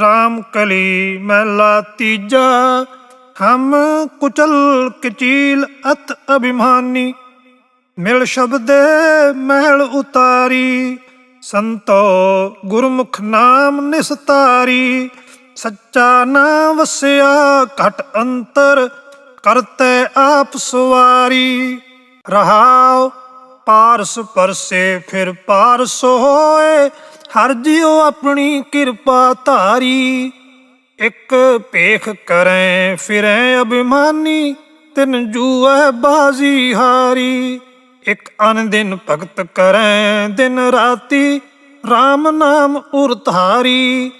ਰਾਮ ਕਲੀ ਮਹਿਲਾ ਤੀਜਾ, ਹਮ ਕੁਚਲ ਕਚੀਲ ਅਤ ਅਭਿਮਾਨੀ, ਮਿਲ ਸ਼ਬਦੇ ਮਹਿਲ ਉਤਾਰੀ, ਸੰਤੋ ਗੁਰਮੁਖ ਨਾਮ ਨਿਸਤਾਰੀ, ਸੱਚਾ ਨਾ ਵਸਿਆ ਘਟ ਅੰਤਰ, ਕਰਤੇ ਆਪ ਸਵਾਰੀ। ਰਹਾਉ, ਪਾਰਸ ਪਰਸੇ ਫਿਰ ਪਾਰਸ ਹੋਏ ਹਰ ਜਿਉ ਆਪਣੀ ਕਿਰਪਾ ਧਾਰੀ, ਇੱਕ ਪੇਖ ਕਰੈ, ਫਿਰੈ ਅਭਿਮਾਨੀ, ਤਿਨ ਜੂਐ ਬਾਜ਼ੀ ਹਾਰੀ। ਇੱਕ ਅਨ ਦਿਨ ਭਗਤ ਕਰੈ, ਦਿਨ ਰਾਤੀ RAM ਨਾਮ ਉਰਤਾਰੀ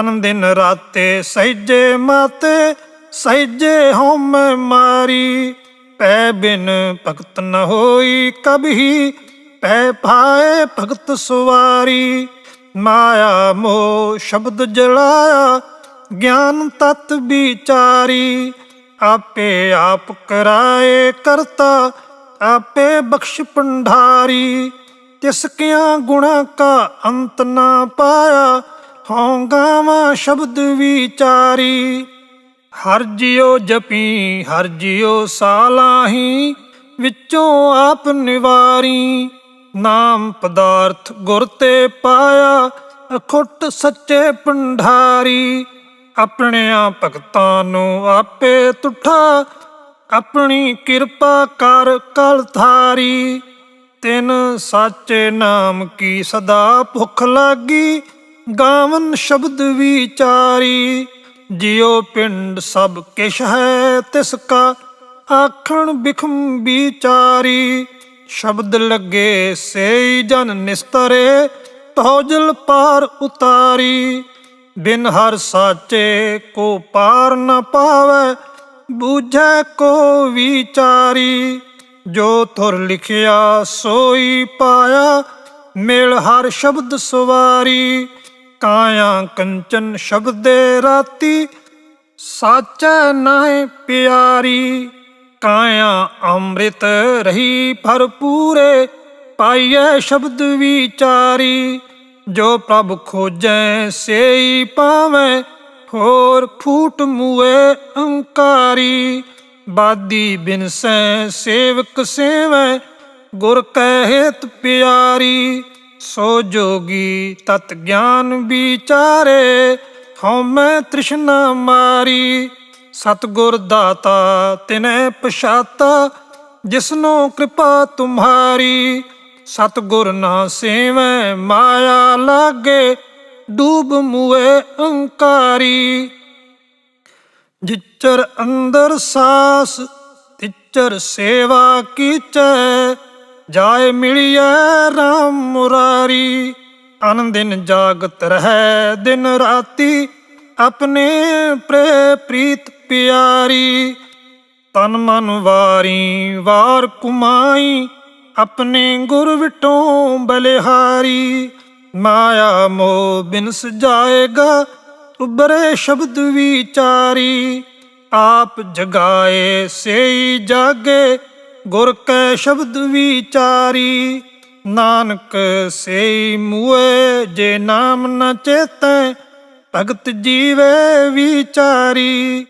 ਅਨ ਦਿਨ ਰਾਤੇ ਸਹਿਜੇ ਮਾਤੇ, ਸਹਿਜੇ ਹਉਮੈ ਮਾਰੀ। ਪੈ ਬਿਨ ਭਗਤ ਨ ਹੋਈ ਕਬਹੀ ਪੈ ਪਾਏ ਭਗਤ ਸੁਵਾਰੀ। ਮਾਇਆ ਮੋਹ ਸ਼ਬਦ ਜਲਾਇਆ, ਗਿਆਨ ਤਤ ਵਿਚਾਰੀ, ਆਪੇ ਆਪ ਕਰਾਏ ਕਰਤਾ, ਆਪੇ ਬਖਸ਼ ਪੰਡਾਰੀ ਤਿਸ ਕਿਆਂ ਗੁਣਾ ਕਾ ਅੰਤ ਨਾ ਪਾਇਆ, ਹਉ ਗਾਵਾਂ ਸ਼ਬਦ ਵਿਚਾਰੀ। ਹਰ ਜਿਉ ਜਪੀ, ਹਰ ਜਿਉ ਸਾਲਾਹੀ, ਵਿੱਚੋਂ ਆਪ ਨਿਵਾਰੀ। ਨਾਮ ਪਦਾਰਥ ਗੁਰ ਤੇ ਪਾਇਆ, ਅਖੁੱਟ ਸੱਚੇ ਪੰਡਾਰੀ ਆਪਣਿਆਂ ਭਗਤਾਂ ਨੂੰ ਆਪੇ ਤੁਠਾ, ਆਪਣੀ ਕਿਰਪਾ ਕਰ ਕਲ ਥਾਰੀ ਤਿਨ ਸਾਚੇ ਨਾਮ ਕੀ ਸਦਾ ਭੁੱਖ ਲਾਗੀ, ਗਾਵਨ ਸ਼ਬਦ ਵਿਚਾਰੀ। ਜਿਉ ਪਿੰਡ ਸਭ ਕਿਛ ਹੈ ਤਿਸ ਕਾ, ਆਖਣ ਬਿਖਮ ਵਿਚਾਰੀ। ਸ਼ਬਦ ਲੱਗੇ ਸੇਈ ਜਨ ਨਿਸਤਰੇ ਤੌਜਲ ਪਾਰ ਉਤਾਰੀ। ਬਿਨ ਹਰ ਸਾਚੇ ਕੋ ਪਾਰ ਨ ਪਾਵੇ, ਬੂਝੈ ਕੋ ਵਿਚਾਰੀ। ਜੋ ਤੁਰ ਲਿਖਿਆ ਸੋਈ ਪਾਇਆ, ਮੇਲ ਹਰ ਸ਼ਬਦ ਸਵਾਰੀ। ਕਾਇਆ ਕੰਚਨ ਸ਼ਬਦੇ ਰਾਤੀ, ਸਾਚੈ ਨਾਹਿ ਪਿਆਰੀ। ਕਾਇਆ ਅੰਮ੍ਰਿਤ ਰਹੀ ਭਰਪੂਰੇ ਪਾਈਐ ਸ਼ਬਦ ਵਿਚਾਰੀ। ਜੋ ਪ੍ਰਭ ਖੋਜੈ ਸੇਈ ਪਾਵੈ, ਹੋਰ ਫੂਟ ਮੂਏ ਅੰਕਾਰੀ ਬਾਦੀ ਬਿਨਸੈ ਸੇਵਕ ਸੇਵੈ, ਗੁਰ ਕਹਿਤ ਪਿਆਰੀ। ਸੋ ਜੋਗੀ ਤਤ ਗਿਆਨ ਵਿਚਾਰੇ, ਹਉਮੈ ਤ੍ਰਿਸ਼ਨਾ ਮਾਰੀ। ਸਤਗੁਰ ਦਾਤਾ ਤਿਨੈ ਪਛਾਤਾ, ਜਿਸਨੋ ਕਿਰਪਾ ਤੁਮਹਾਰੀ ਸਤਗੁਰ ਨਾ ਸੇਵੈ, ਮਾਇਆ ਲਾਗੇ, ਡੂਬ ਮੂਏ ਅੰਕਾਰੀ। ਜਿਚਰ ਅੰਦਰ ਸਾਸ, ਤਿਚਰ ਸੇਵਾ ਕੀਚੈ, ਜਾਏ ਮਿਲਿਐ RAM ਮੁਰਾਰੀ। ਅਨੰਦਿਨ ਜਾਗਤ ਰਹੈ ਦਿਨ ਰਾਤੀ, ਆਪਣੇ ਪ੍ਰੇ ਪ੍ਰੀਤ ਪਿਆਰੀ, ਤਨ ਮਨ ਵਾਰੀ, ਵਾਰ ਕੁਮਾਈ ਆਪਣੇ ਗੁਰ ਵਿਟੋਂ ਬਲਿਹਾਰੀ। ਮਾਇਆ ਮੋਹ ਬਿਨਸ ਜਾਏਗਾ ਉਬਰੇ ਸ਼ਬਦ ਵਿਚਾਰੀ। ਆਪ ਜਗਾਏ, ਸੇਈ ਜਾਗੇ, ਗੁਰ ਕੈ ਸ਼ਬਦ ਵਿਚਾਰੀ। ਨਾਨਕ ਸੇਈ ਮੂਏ, ਜੇ ਨਾਮ ਨ ਚੇਤੈ, ਭਗਤ ਜੀਵੇ ਵਿਚਾਰੀ।